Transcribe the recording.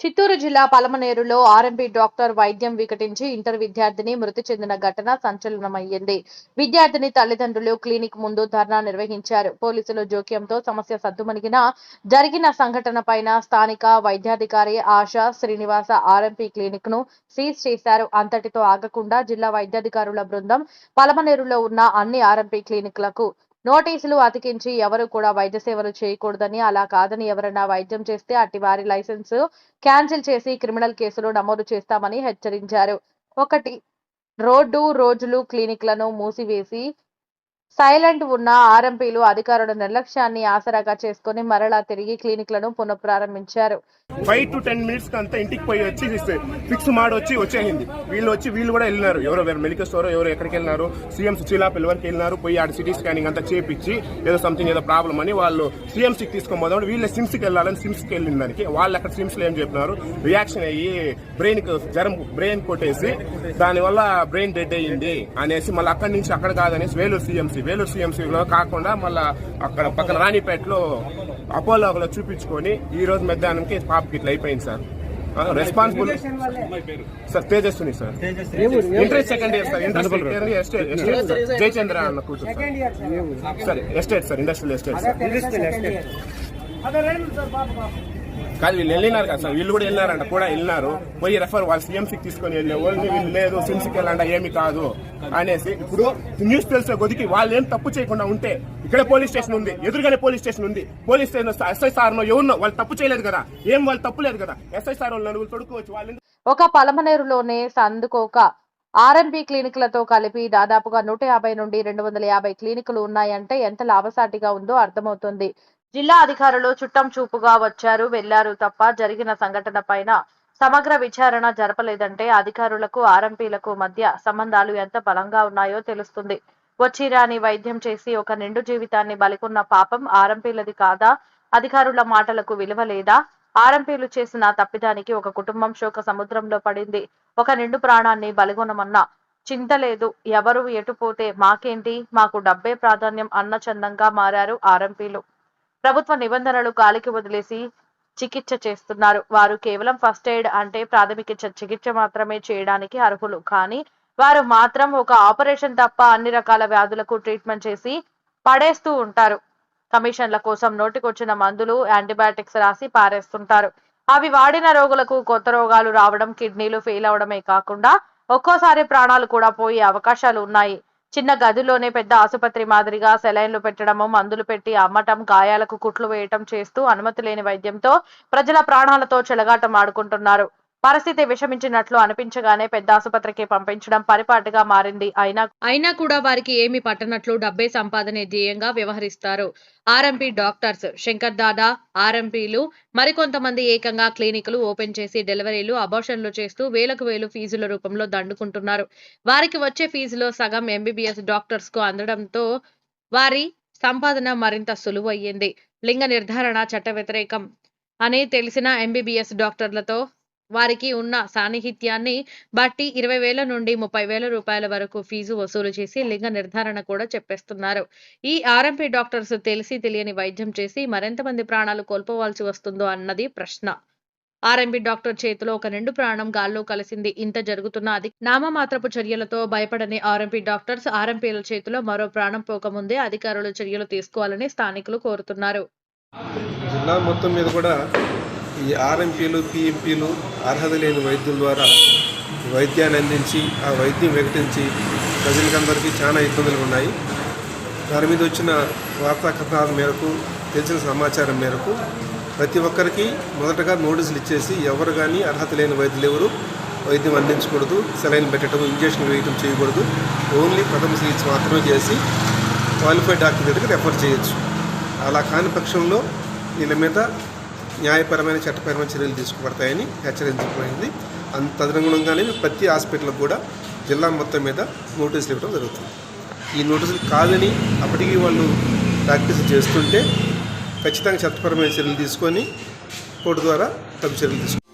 చిత్తూరు జిల్లా పలమనేరులో RMP doctor వైద్యం వికటించి inter విద్యార్థిని మృతి చెందిన ఘటన సంచలనమయ్యింది. విద్యార్థిని తల్లిదండ్రులు క్లినిక్ ముందు ధర్నా నిర్వహించారు. పోలీసుల జోక్యంతో సమస్య సద్దుమణిగిన జరిగిన సంఘటన పైన స్థానిక వైద్యాధికారి ఆశా శ్రీనివాస ఆర్ఎంపీ క్లినిక్ను సీజ్ చేశారు. అంతటితో ఆగకుండా జిల్లా వైద్యాధికారుల బృందం పలమనేరులో ఉన్న అన్ని ఆర్ఎంపీ క్లినిక్లకు నోటీసులు అతికించి ఎవరు కూడా వైద్య సేవలు చేయకూడదని అలా కాదని ఎవరైనా వైద్యం చేస్తే అట్టి వారి లైసెన్స్ క్యాన్సిల్ చేసి క్రిమినల్ కేసులు నమోదు చేస్తామని హెచ్చరించారు. ఒకటి రోడ్డు రోజులు క్లినిక్లను మూసివేసి సైలెంట్ ఉన్న ఆర్ఎంపీలు అధికారుల నిర్లక్ష్యాన్ని ఆసరాగా చేసుకుని మరలా తిరిగి క్లినిక్లను పునఃప్రారంభించారు. ఫైవ్ టు టెన్ మినిట్స్కి అంతా ఇంటికి పోయి వచ్చి ఫిక్స్ మాడొచ్చి వచ్చి వచ్చేసింది. వీళ్ళు వచ్చి వీళ్ళు కూడా వెళ్ళినారు. ఎవరో వేరే మెడికల్ స్టోర్ ఎవరో ఎక్కడికి వెళ్ళినారు. సీఎం సుచీలా పిల్లవరికి వెళ్ళినారు. పోయి ఆడ సిటీ స్కానింగ్ అంతా చేపించి ఏదో సంథింగ్ ఏదో ప్రాబ్లం అని వాళ్ళు సీఎంసీకి తీసుకొని పోదాం వీళ్ళు సిమ్స్కి వెళ్ళాలని సిమ్స్కి వెళ్ళిన దానికి వాళ్ళు అక్కడ సిమ్స్లో ఏం చెప్పినారు? రియాక్షన్ అయ్యి బ్రెయిన్ జ్వరం బ్రెయిన్ కొట్టేసి దానివల్ల బ్రెయిన్ డెడ్ అయ్యింది అనేసి మళ్ళీ అక్కడి నుంచి అక్కడ కాదనేసి వేలూరు సీఎంసీ వేలూరు సీఎంసీలో కాకుండా మళ్ళీ అక్కడ పక్కన రాణిపేటలో అపోలోలో చూపించుకొని ఈ రోజు మధ్యాహ్నంకి పాపకి ఇట్లా అయిపోయింది sir. Responsible sir Tejaswini sir. Inter second year sir. Inter second year estate estate. Jayachandra అన్న కూర్చో sir. Sir. Estate sir industrial estate sir. కాదు వీళ్ళు వెళ్ళినారు కదా సార్. వీళ్ళు కూడా వెళ్ళినారంట కూడా వెళ్ళినారు. పోయి రెఫర్ వాళ్ళు సీఎంసీకి తీసుకొని వెళ్ళే వాళ్ళు వీళ్ళు లేదు సిమ్స్కి వెళ్ళంట ఏమి కాదు అనేసి ఇప్పుడు న్యూస్ తెలిసే కొద్దికి వాళ్ళు ఏం తప్పు చేయకుండా ఉంటే ఇక్కడే పోలీస్ స్టేషన్ ఉంది ఎదురుగానే పోలీస్ స్టేషన్ ఉంది. పోలీస్ స్టేషన్ ఎస్ఐ సార్ ఎవరినో వాళ్ళు తప్పు చేయలేదు కదా. ఏం వాళ్ళు తప్పు లేదు కదా. ఎస్ఐ సార్ వాళ్ళు నలుగురు తొడుకోవచ్చు వాళ్ళు ఒక పలమనేరులోనే సందుకోక ఆర్ఎంపీ క్లినిక్లతో కలిపి దాదాపుగా నూట యాభై నుండి రెండు వందల యాభై క్లినిక్లు ఉన్నాయంటే ఎంత లాభసాటిగా ఉందో అర్థమవుతుంది. జిల్లా అధికారులు చుట్టం చూపుగా వచ్చారు. వెళ్ళారు తప్ప జరిగిన సంఘటన పైన సమగ్ర విచారణ జరపలేదంటే అధికారులకు ఆర్ఎంపీలకు మధ్య సంబంధాలు ఎంత బలంగా ఉన్నాయో తెలుస్తుంది. వచ్చిరాని వైద్యం చేసి ఒక నిండు జీవితాన్ని బలికున్న పాపం ఆర్ఎంపీలది కాదా? అధికారుల మాటలకు విలువ లేదా? ఆర్ఎంపీలు చేసిన తప్పిదానికి ఒక కుటుంబం శోక సముద్రంలో పడింది. ఒక నిండు ప్రాణాన్ని బలిగొనమన్నా చింత లేదు. ఎవరు ఎటుపోతే మాకేంటి? మాకు డబ్బే ప్రాధాన్యం అన్న చందంగా మారారు ఆర్ఎంపీలు. ప్రభుత్వ నిబంధనలు గాలికి వదిలేసి చికిత్స చేస్తున్నారు. వారు కేవలం ఫస్ట్ ఎయిడ్ అంటే ప్రాథమిక చికిత్స మాత్రమే చేయడానికి అర్హులు. కానీ వారు మాత్రం ఒక ఆపరేషన్ తప్ప అన్ని రకాల వ్యాధులకు ట్రీట్మెంట్ చేసి పడేస్తూ ఉంటారు. కమిషన్ల కోసం నోటికొచ్చిన మందులు యాంటీబయాటిక్స్ రాసి పారేస్తుంటారు. అవి వాడిన రోగులకు కొత్త రోగాలు రావడం కిడ్నీలు ఫెయిల్ అవడమే కాకుండా ఒక్కోసారి ప్రాణాలు కూడా పోయే అవకాశాలు ఉన్నాయి. చిన్న గదిలోనే పెద్ద ఆసుపత్రి మాదిరిగా సెలైన్లు పెట్టడము మందులు పెట్టి అమ్మటం గాయాలకు కుట్లు వేయటం చేస్తూ అనుమతి లేని వైద్యంతో ప్రజల ప్రాణాలతో చెలగాటం ఆడుకుంటున్నారు. పరిస్థితి విషమించినట్లు అనిపించగానే పెద్ద ఆసుపత్రికి పంపించడం పరిపాటుగా మారింది. అయినా అయినా కూడా వారికి ఏమి పట్టనట్లు డబ్బే సంపాదనే ధ్యేయంగా వ్యవహరిస్తారు. ఆర్ఎంపీ డాక్టర్స్ శంకర్ దాదా ఆర్ఎంపీలు మరికొంతమంది ఏకంగా క్లినిక్లు ఓపెన్ చేసి డెలివరీలు అబార్షన్లు చేస్తూ వేలకు వేలు ఫీజుల రూపంలో దండుకుంటున్నారు. వారికి వచ్చే ఫీజులో సగం ఎంబీబీఎస్ డాక్టర్స్కు అందడంతో వారి సంపాదన మరింత సులువయ్యింది. లింగ నిర్ధారణ చట్ట వ్యతిరేకం అని తెలిసిన ఎంబీబీఎస్ డాక్టర్లతో వారికి ఉన్న సాన్నిహిత్యాన్ని బట్టి ఇరవై వేల నుండి ముప్పై వేల రూపాయల వరకు ఫీజు వసూలు చేసి లింగ నిర్ధారణ కూడా చెప్పేస్తున్నారు. ఈ ఆర్ఎంపీ డాక్టర్స్ తెలిసి తెలియని వైద్యం చేసి మరెంత మంది ప్రాణాలు కోల్పోవాల్సి వస్తుందో అన్నది ప్రశ్న. ఆర్ఎంపీ డాక్టర్ చేతిలో ఒక నిండు ప్రాణం గాల్లో కలిసింది. ఇంత జరుగుతున్న అది నామమాత్రపు చర్యలతో భయపడని ఆర్ఎంపీ డాక్టర్స్ ఆర్ఎంపీల చేతిలో మరో ప్రాణం పోకముందే అధికారులు చర్యలు తీసుకోవాలని స్థానికులు కోరుతున్నారు. జిల్లా మొత్తం మీద కూడా ఈ ఆర్ఎంపీలు పిఎంపీలు అర్హత లేని వైద్యుల ద్వారా వైద్యాన్ని అందించి ఆ వైద్యం వికటించి ప్రజలకందరికీ చాలా ఇబ్బందులు ఉన్నాయి. దాని మీద వచ్చిన వార్తా కథనాల మేరకు తెలిసిన సమాచారం మేరకు ప్రతి ఒక్కరికి మొదటగా నోటీసులు ఇచ్చేసి ఎవరు కానీ అర్హత లేని వైద్యులు ఎవరు వైద్యం అందించకూడదు సెలైన్ పెట్టడం ఇంజక్షన్ వేయటం చేయకూడదు. ఓన్లీ ప్రథమ చికిత్స మాత్రమే చేసి క్వాలిఫైడ్ డాక్టర్ దగ్గరికి రెఫర్ చేయొచ్చు. అలా కాని పక్షంలో వీళ్ళ మీద న్యాయపరమైన చట్టపరమైన చర్యలు తీసుకుపడతాయని హెచ్చరించబడింది. అంత తదనుగుణంగానే ప్రతి హాస్పిటల్కి కూడా జిల్లా మొత్తం మీద నోటీసులు ఇవ్వడం జరుగుతుంది. ఈ నోటీసులు కాదని అప్పటికి వాళ్ళు ప్రాక్టీస్ చేస్తుంటే ఖచ్చితంగా చట్టపరమైన చర్యలు తీసుకొని కోర్టు ద్వారా తగు చర్యలు తీసుకుంటారు